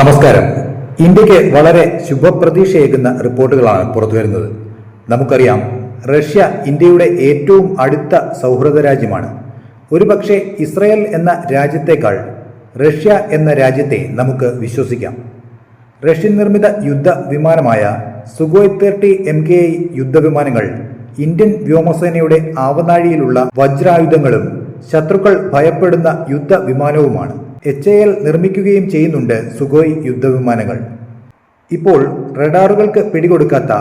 നമസ്കാരം. ഇന്ത്യയ്ക്ക് വളരെ ശുഭപ്രതീക്ഷയേകുന്ന റിപ്പോർട്ടുകളാണ് പുറത്തുവരുന്നത്. നമുക്കറിയാം റഷ്യ ഇന്ത്യയുടെ ഏറ്റവും അടുത്ത സൗഹൃദ രാജ്യമാണ്. ഒരുപക്ഷെ ഇസ്രയേൽ എന്ന രാജ്യത്തേക്കാൾ റഷ്യ എന്ന രാജ്യത്തെ നമുക്ക് വിശ്വസിക്കാം. റഷ്യൻ നിർമ്മിത യുദ്ധ വിമാനമായ Sukhoi thirty M K I യുദ്ധവിമാനങ്ങൾ ഇന്ത്യൻ വ്യോമസേനയുടെ ആവനാഴിയിലുള്ള വജ്രായുധങ്ങളും ശത്രുക്കൾ ഭയപ്പെടുന്ന യുദ്ധ വിമാനവുമാണ്. എച്ച് എ എൽ നിർമ്മിക്കുകയും ചെയ്യുന്നുണ്ട് സുഗോയ് യുദ്ധവിമാനങ്ങൾ. ഇപ്പോൾ റഡാറുകൾക്ക് പിടികൊടുക്കാത്ത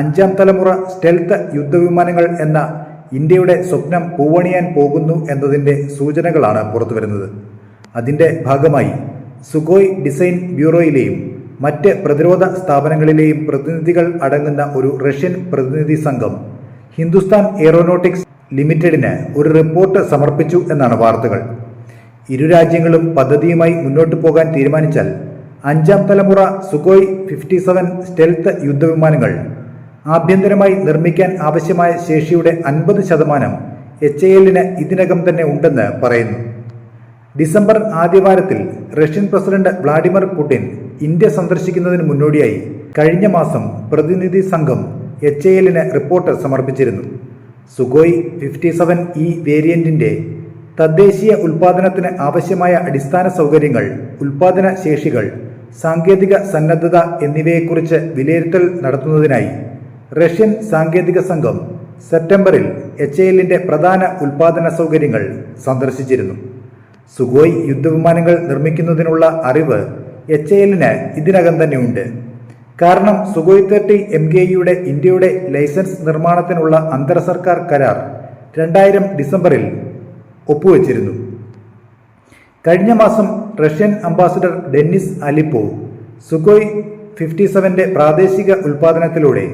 അഞ്ചാം തലമുറ സ്റ്റെൽത്ത് യുദ്ധവിമാനങ്ങൾ എന്ന ഇന്ത്യയുടെ സ്വപ്നം പൂവണിയാൻ പോകുന്നു എന്നതിന്റെ സൂചനകളാണ് പുറത്തുവരുന്നത്. അതിന്റെ ഭാഗമായി സുഗോയ് ഡിസൈൻ ബ്യൂറോയിലെയും മറ്റ് പ്രതിരോധ സ്ഥാപനങ്ങളിലെയും പ്രതിനിധികൾ അടങ്ങുന്ന ഒരു റഷ്യൻ പ്രതിനിധി സംഘം ഹിന്ദുസ്ഥാൻ എയറോനോട്ടിക്സ് ലിമിറ്റഡിന് ഒരു റിപ്പോർട്ട് സമർപ്പിച്ചു എന്നാണ് വാർത്തകൾ. ഇരു രാജ്യങ്ങളും പദ്ധതിയുമായി മുന്നോട്ടു പോകാൻ തീരുമാനിച്ചാൽ അഞ്ചാം തലമുറ സുഖോയ് ഫിഫ്റ്റി സെവൻ സ്റ്റെൽത്ത് യുദ്ധവിമാനങ്ങൾ ആഭ്യന്തരമായി നിർമ്മിക്കാൻ ആവശ്യമായ ശേഷിയുടെ അൻപത് ശതമാനം എച്ച് എല്ലിന് ഇതിനകം തന്നെ ഉണ്ടെന്ന് പറയുന്നു. December ആദ്യവാരത്തിൽ Russian president Vladimir Putin India സന്ദർശിക്കുന്നതിന് മുന്നോടിയായി കഴിഞ്ഞ മാസം പ്രതിനിധി സംഘം എച്ച് എല്ലിന് റിപ്പോർട്ട് സമർപ്പിച്ചിരുന്നു. സുഗോയ് ഫിഫ്റ്റി സെവൻ ഇ വേരിയന്റിന്റെ തദ്ദേശീയ ഉൽപാദനത്തിന് ആവശ്യമായ അടിസ്ഥാന സൗകര്യങ്ങൾ ഉൽപാദന ശേഷികൾ സാങ്കേതിക സന്നദ്ധത എന്നിവയെക്കുറിച്ച് വിലയിരുത്തൽ നടത്തുന്നതിനായി റഷ്യൻ സാങ്കേതിക സംഘം സെപ്റ്റംബറിൽ എച്ച് എല്ലിന്റെ പ്രധാന ഉൽപാദന സൗകര്യങ്ങൾ സന്ദർശിച്ചിരുന്നു. സുഗോയ് യുദ്ധവിമാനങ്ങൾ നിർമ്മിക്കുന്നതിനുള്ള അറിവ് എച്ച് എല്ലിന് ഇതിനകം തന്നെയുണ്ട്. കാരണം സുഗോയ് തേർട്ടി എം കെ യുടെ ഇന്ത്യയുടെ ലൈസൻസ് നിർമ്മാണത്തിനുള്ള അന്തർ സർക്കാർ കരാർ രണ്ടായിരം ഡിസംബറിൽ ഒപ്പുവച്ചിരുന്നു. കഴിഞ്ഞ മാസം Russian ambassador Dennis Alipov Sukhoi fifty സെവന്റെ പ്രാദേശിക ഉൽപാദനത്തിലൂടെ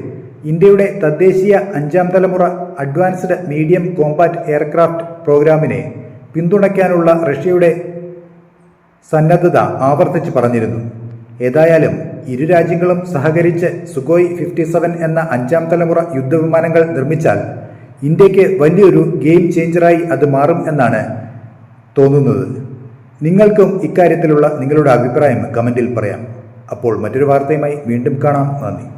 ഇന്ത്യയുടെ തദ്ദേശീയ അഞ്ചാം തലമുറ അഡ്വാൻസ്ഡ് മീഡിയം കോമ്പാറ്റ് എയർക്രാഫ്റ്റ് പ്രോഗ്രാമിനെ പിന്തുണയ്ക്കാനുള്ള റഷ്യയുടെ സന്നദ്ധത ആവർത്തിച്ച് പറഞ്ഞിരുന്നു. ഏതായാലും ഇരു രാജ്യങ്ങളും സഹകരിച്ച് സുഖോയ് ഫിഫ്റ്റി സെവൻ എന്ന അഞ്ചാം തലമുറ യുദ്ധവിമാനങ്ങൾ നിർമ്മിച്ചാൽ ഇന്ത്യയ്ക്ക് വലിയൊരു ഗെയിം ചേഞ്ചറായി അത് മാറും എന്നാണ് തോന്നുന്നത്. നിങ്ങൾക്കും ഇക്കാര്യത്തിലുള്ള നിങ്ങളുടെ അഭിപ്രായം കമന്റിൽ പറയാം. അപ്പോൾ മറ്റൊരു വാർത്തയുമായി വീണ്ടും കാണാം. നന്ദി.